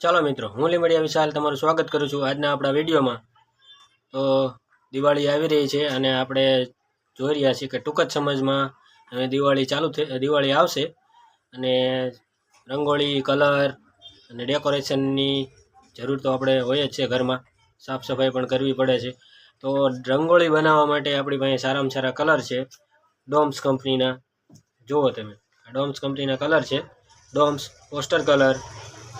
ચાલો મિત્રો, હું લીમડિયા વિશાલ તમારું સ્વાગત કરું છું આજના આપણા વિડીયોમાં. તો દિવાળી આવી રહી છે અને આપણે જોઈ રહ્યા છીએ કે ટૂંક જ સમજમાં હવે દિવાળી ચાલુ થઈ દિવાળી આવશે. અને રંગોળી, કલર અને ડેકોરેશનની જરૂર તો આપણે હોય જ છે ઘરમાં. સાફ સફાઈ પણ કરવી પડે છે. તો રંગોળી બનાવવા માટે આપણી પાસે સારામાં સારા કલર છે ડોમ્સ કંપનીના. જુઓ તમે, આ ડોમ્સ કંપનીના કલર છે. ડોમ્સ પોસ્ટર કલર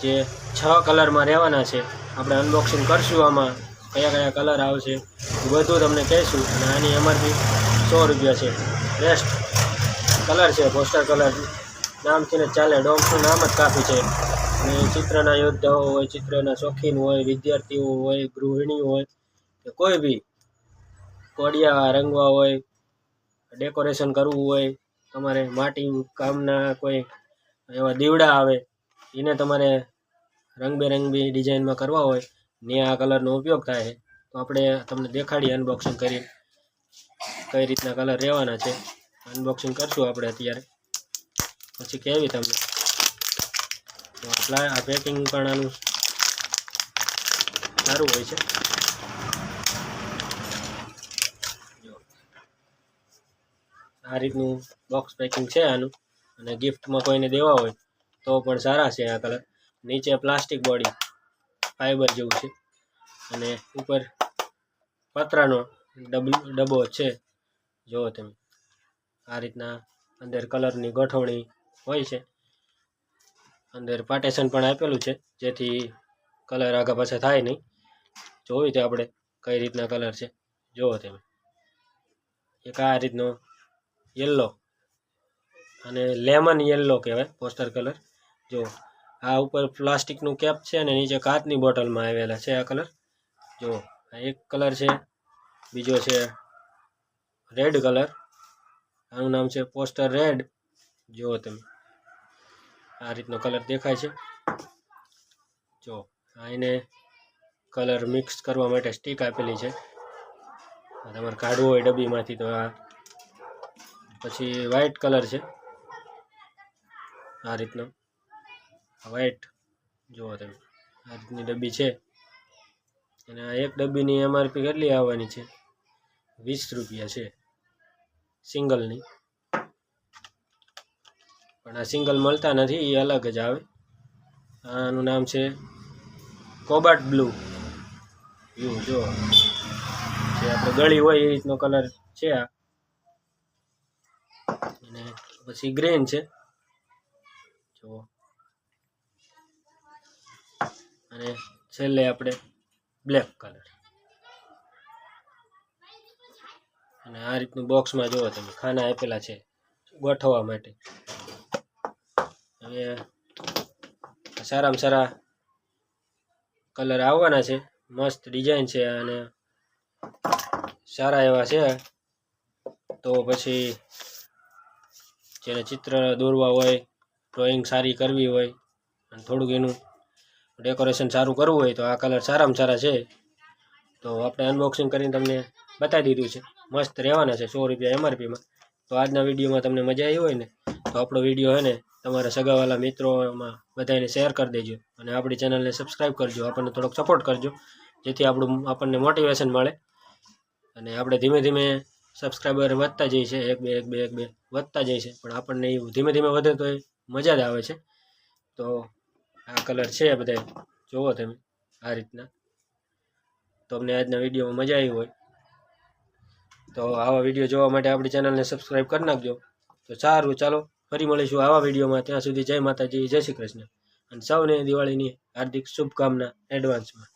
જે છ કલરમાં રહેવાના છે. આપણે અનબોક્સિંગ કરશું આમાં. કયા કયા કલર આવશે એ બધું તમને કહીશું. અને આની એમઆરપી સો રૂપિયા છે. બેસ્ટ કલર છે પોસ્ટર કલર. નામથી ને ચાલે ડોમ્સનું નામ જ કાફી છે. અને ચિત્રના યોદ્ધાઓ હોય, ચિત્રના શોખીન હોય, વિદ્યાર્થીઓ હોય ગૃહિણીઓ હોય, કે કોઈ બી કોડિયા રંગવા હોય ડેકોરેશન કરવું હોય, તમારે માટી કામના કોઈ એવા દીવડા આવે એને તમારે રંગબેરંગી ડિઝાઇનમાં કરવા હોય, ને આ કલરનો ઉપયોગ થાય, તો આપણે તમને દેખાડીએ અનબોક્સિંગ કરી, કઈ રીતના કલર રહેવાના છે. અનબોક્સિંગ કરશું આપણે અત્યારે. પછી કેવી તમને. પ્લા આ પેકિંગ પણ આનું સારું હોય છે. આ રીતનું બોક્સ પેકિંગ છે આનું. અને ગિફ્ટમાં કોઈને દેવા હોય તો પણ સારા છે આ કલર. નીચે પ્લાસ્ટિક બોડી, ફાઈબર જેવું છે. અને ઉપર પતરાનો ડબ્બો છે. જુઓ તમે. આ રીતના અંદર કલરની ગોઠવણી હોય છે. અંદર પાર્ટેશન પણ આપેલું છે, જેથી કલર આગા પાછા થાય નહીં. જોયું તે આપણે કઈ રીતના કલર છે. જુઓ તમે. એક આ રીતનો યલો અને લેમન યલો કહેવાય પોસ્ટર કલર જો, આ ઉપર પ્લાસ્ટિકનું કેપ છે અને નીચે કાચની બોટલમાં આવેલા છે આ કલર. જો, આ એક કલર છે, બીજો છે રેડ કલર. આનું નામ છે પોસ્ટર રેડ. જુઓ તમે, આ રીતનો કલર દેખાય છે. જો, આ એને કલર મિક્સ કરવા માટે સ્ટીક આપેલી છે. તમારે કાઢવું હોય ડબ્બીમાંથી તો આ પછી વ્હાઇટ કલર છે. આ રીતનો. વ્હાઈટ જુઓ તમે. આ રીતની ડબ્બી છે. અને આ એક ડબ્બીની એમઆરપી કેટલી આવવાની છે? વીસ રૂપિયા છે. સિંગલની. પણ આ સિંગલ મળતા નથી એ અલગ જ આવે. આનું નામ છે કોબાટ બ્લુ. યુ જો જે આપણે ગળી હોય એ રીતનો કલર છે આ. અને પછી ગ્રીન છે. જો અને છેલ્લે આપણે બ્લેક કલર અને આ રીતનું બોક્સમાં જુઓ તમે, ખાના આપેલા છે, ગોઠવવા માટે. હવે સારામાં સારા કલર આવવાના છે, મસ્ત ડિઝાઇન છે અને સારા એવા છે. તો પછી જેને ચિત્ર દોરવા હોય ડ્રોઈંગ સારી કરવી હોય, અને થોડુંક એનું ડેકોરેશન સારું કરવું હોય તો આ કલર સારામાં સારા છે. તો આપણે અનબોક્સિંગ કરીને તમને બતાવી દીધું છે. મસ્ત રહેવાના છે સો રૂપિયા એમઆરપીમાં તો આજના વિડીયોમાં તમને મજા આવી હોય ને, તો આપણો વીડિયો હે ને તમારા સગાવાલા મિત્રોમાં બધાને શેર કરી દેજો. અને આપણી ચેનલને સબસ્ક્રાઈબ કરજો. આપણને થોડોક સપોર્ટ કરજો. જેથી આપણું, આપણને મોટિવેશન મળે. અને આપણે ધીમે ધીમે સબસ્ક્રાઈબર વધતા જાય છે એક બે એક બે એક બે વધતા જાય છે પણ આપણને એવું ધીમે ધીમે વધે તો એ મજા જ આવે છે. તો આ કલર છે બધા જુઓ તમે આ રીતના. તો અમને આજના વિડીયોમાં મજા આવી હોય. તો આવા વીડિયો જોવા માટે આપણી ચેનલને સબસ્ક્રાઈબ કરી નાખજો. તો સારું, ચાલો, ફરી મળીશું આવા વિડીયોમાં. ત્યાં સુધી જય માતાજી, જય શ્રી કૃષ્ણ. અને સૌને દિવાળીની હાર્દિક શુભકામના એડવાન્સમાં